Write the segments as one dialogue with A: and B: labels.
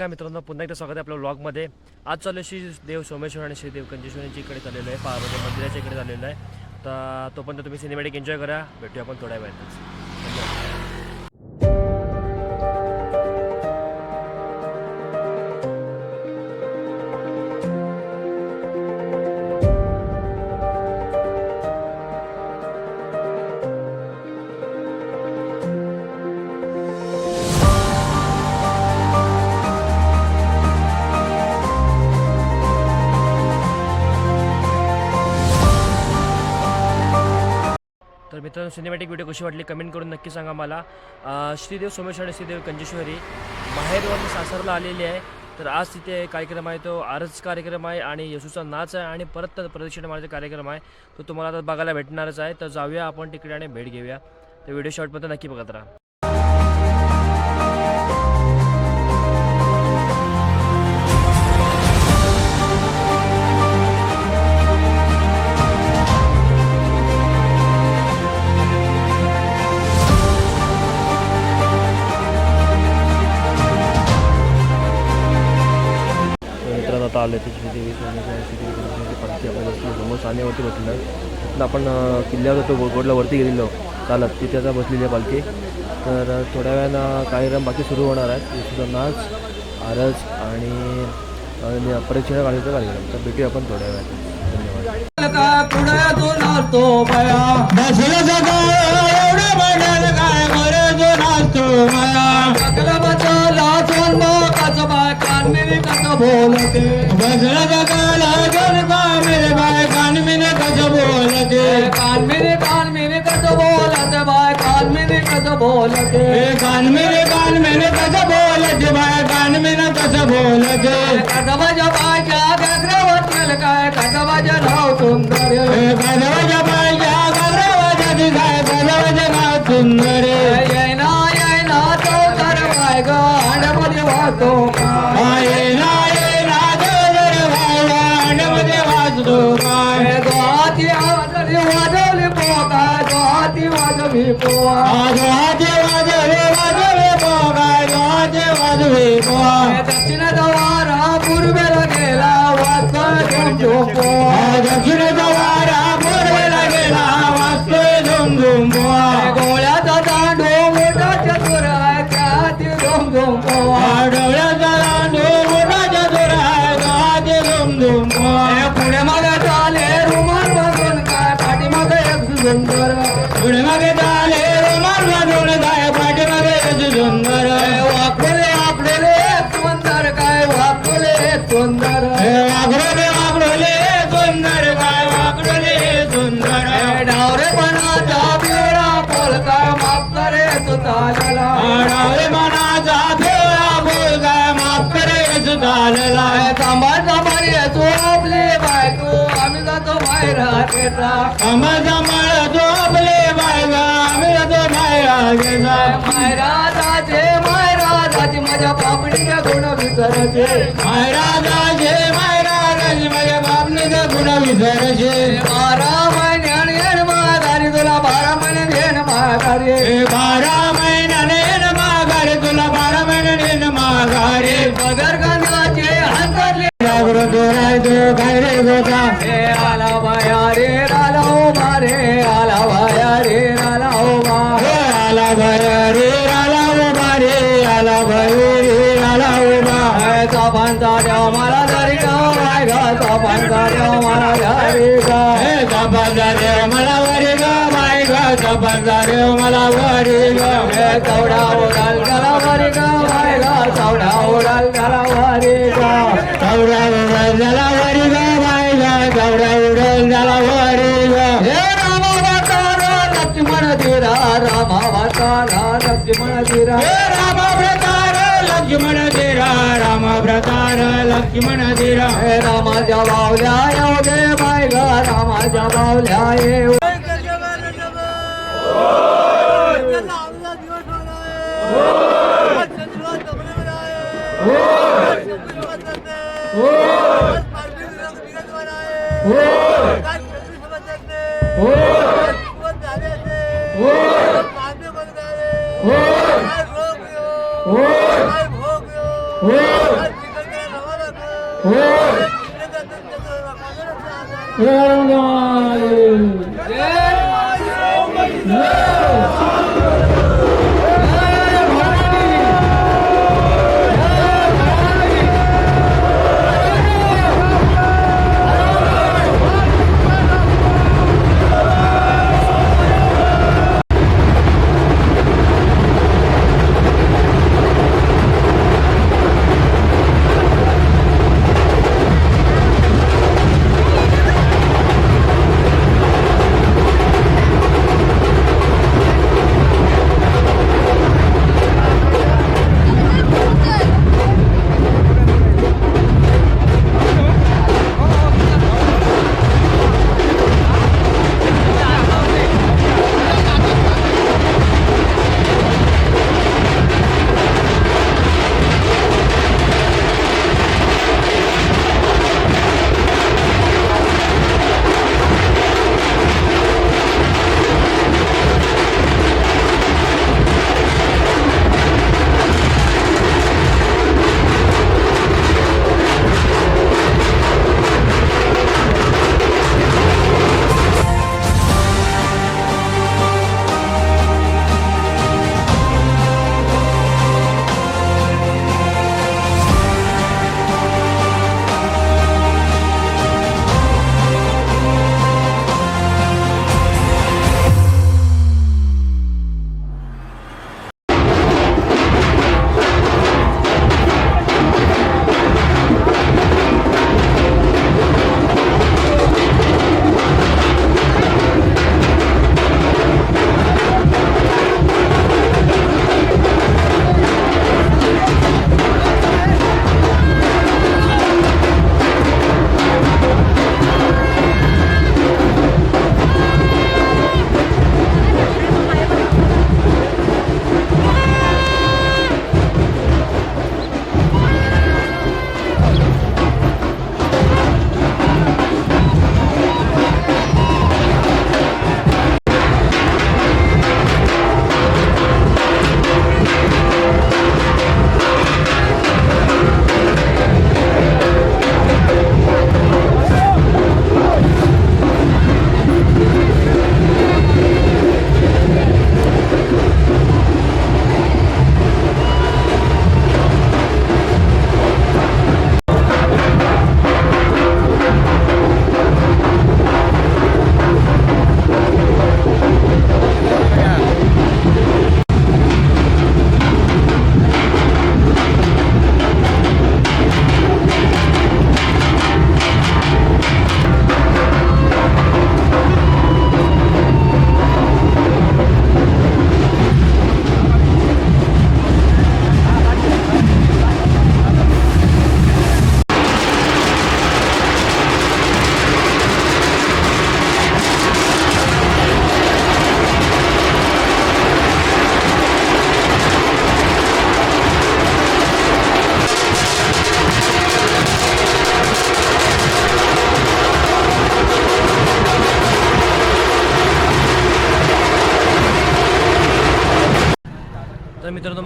A: नमस्कार मित्रांनो पुन्हा एकदा स्वागत आहे आपल्या ब्लॉगमध्ये आज चालू श्री देव सोमेश्वर आणि श्री देव कंजेश्वरींच्या इकडे चाललेलो आहे. पार्वती मंदिराच्या इकडे चाललेलं आहे. तर तोपर्यंत तुम्ही सिनेमॅटिक एन्जॉय करा. भेटूया आपण थोड्या वेळातच. सिनेमॅटिक व्हिडिओ कशी वाटली कमेंट करून नक्की सांगा मला. श्रीदेव सोमेश्वर आणि श्रीदेव कंजेश्वरी माहेरवरून सासरला आलेली आहे. तर आज तिथे कार्यक्रम आहे तो आरच कार्यक्रम आहे आणि येसूचा नाच आहे आणि परत प्रदक्षिणा मारायचा कार्यक्रम आहे. तो तुम्हाला आता बघायला भेटणारच आहे. तर जाऊया आपण तिकडे आणि भेट घेऊया. तर व्हिडिओ शॉर्टमध्ये नक्की बघत राहा. आले ते श्रीदेवी सोमेश्वर पालखी आपण समोर सानेवरती बसलं आहे तिथून आपण किल्ल्यावर होतो गोडला वरती गेलेलो. चालत तिथे आता बसलेली आहे पालखी. तर थोड्या वेळानं कार्यक्रम बाकी सुरू होणार आहेत. येशूचा नाच आरस आणि परीक्षेला काढायचा कार्यक्रम. तर भेटूया आपण थोड्या वेळात. धन्यवाद.
B: बाय कान कस बोलते बजरा मेरे बाय कान में कस बोलते कान कान में कस बोलते बाय कान में कस बोलते कान में कान में कस बोलते बाय कान में कस बोलते कदम जब आ जा सुताला सांभाळ सांभाळ येतो आपली बायको. आम्ही जातो बाहेर घेता. सांभाळ सांभाळ तो आपली बायको. आम्ही जातो बाहेर घेता. मायराजाचे मायराजाचे माझ्या बापडीच्या गुण विसरचे मायराजाचे मायराजाचे माझ्या बापडीच्या गुण विसरचे बारा महिन्याने येण माघारी तुला बारा महिने येण माघारी. बारा गाय गो गाय रे गो गा हे आला बाया रे आला उभा रे आला बाया रे आला उभा हे आला बाया रे आला उभा रे आला बाया रे आला उभा हे चापांचा देव मला जरी गा आहे गा चापांचा देव मला जरी गा हे चापांचा देव मला वरी गा माय गा चापांचा देव मला वरी गा हे चौडा उडाल गला वरी गा माय गा चौडा उडाल गला वरी गा चौडा रामा वातारा लक्ष्मण धीरा रामा व्रतार लक्ष्मण धीरा राम व्रतार लक्ष्मण धीरा हे रामाच्या बावल्या येऊ दे माय गा रामाच्या बावल्या येऊ 오!
A: 오! 오!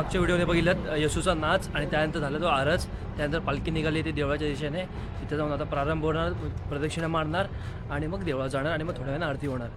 A: मागच्या व्हिडिओने बघितलं येसूचा नाच आणि त्यानंतर झाला तो आरस. त्यानंतर पालखी निघाली ती देवळाच्या दिशेने. तिथे जाऊन आता प्रारंभ होणार प्रदक्षिणा मारणार आणि मग देवळात जाणार आणि मग थोड्या वेळानं आरती होणार.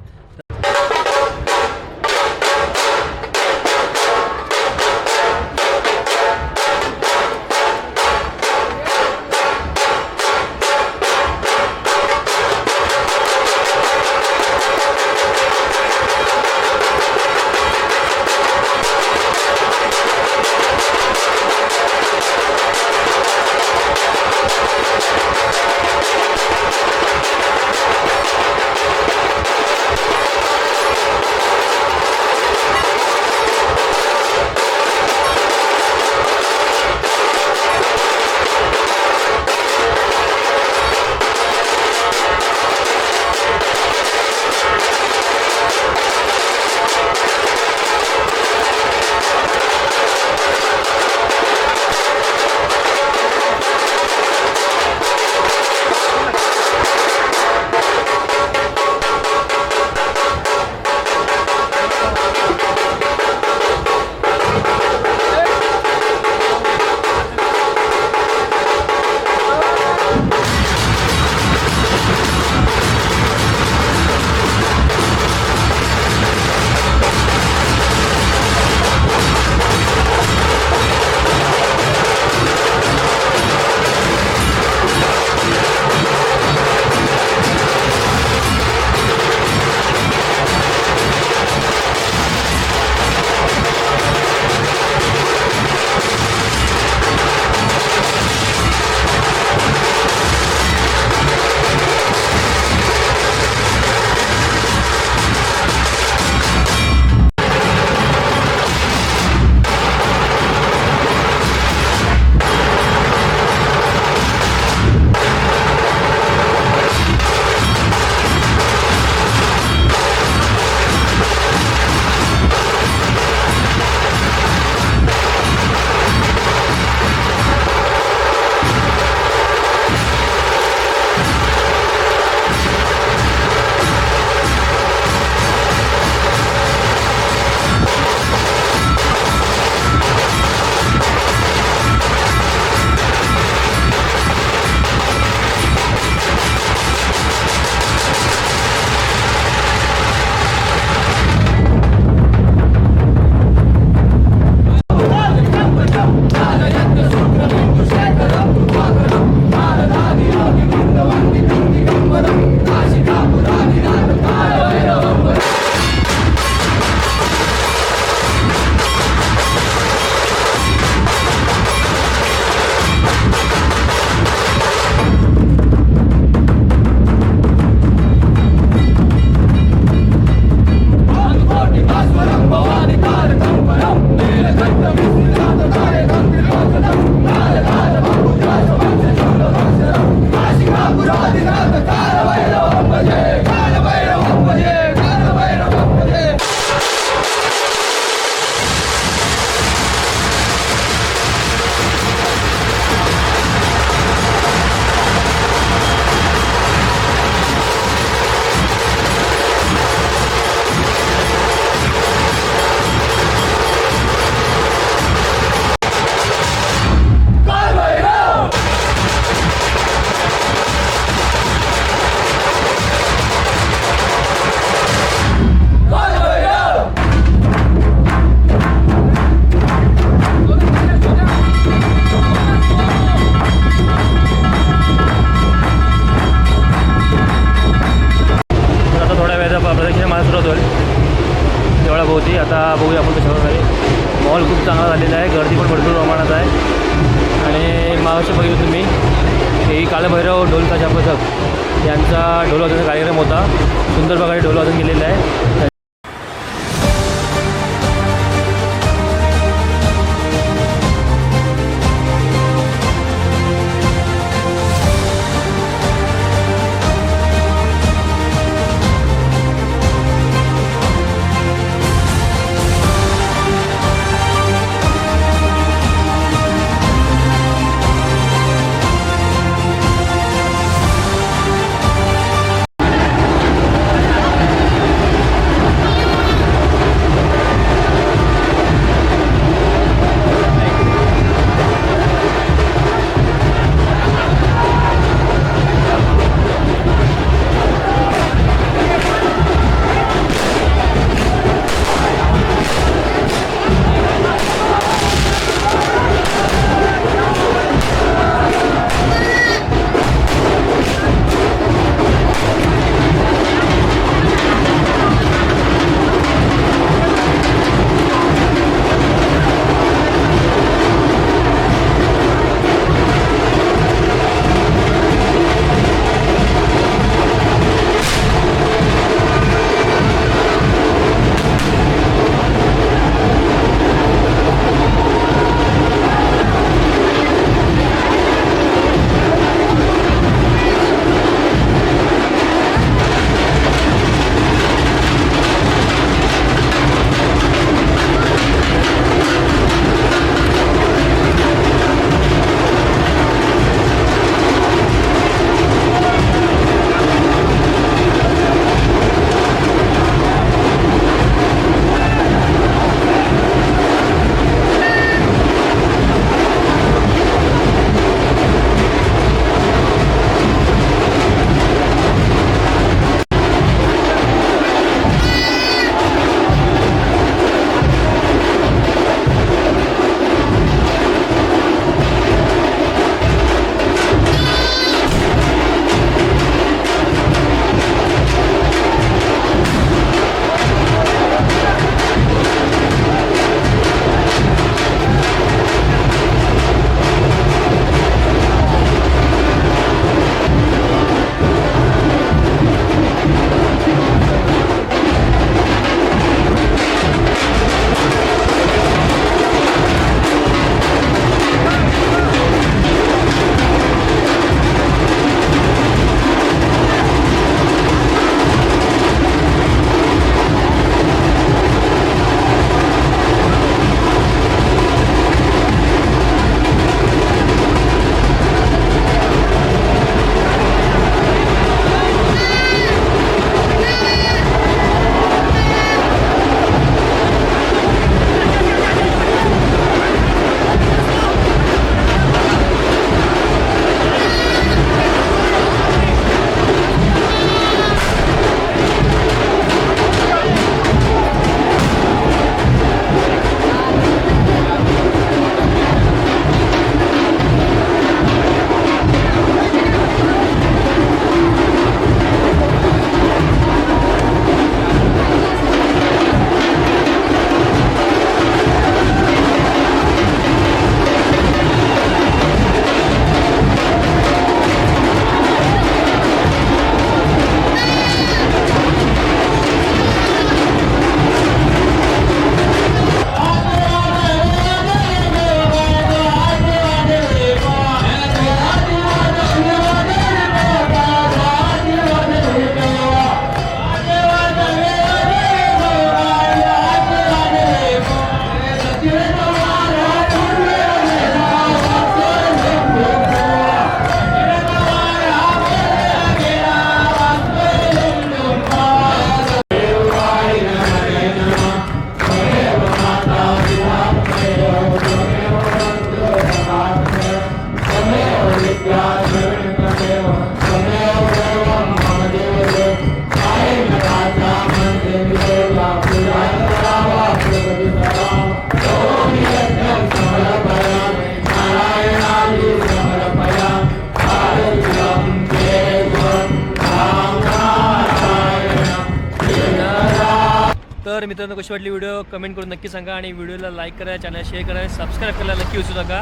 A: मित्रांनो कशी वाटली व्हिडिओ? कमेंट करून नक्की सांगा आणि व्हिडिओला लाईक करा चॅनल शेअर करा सबस्क्राईब करायला नक्की विसरू नका.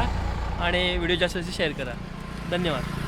A: आणि व्हिडिओ जास्त शेअर करा. धन्यवाद.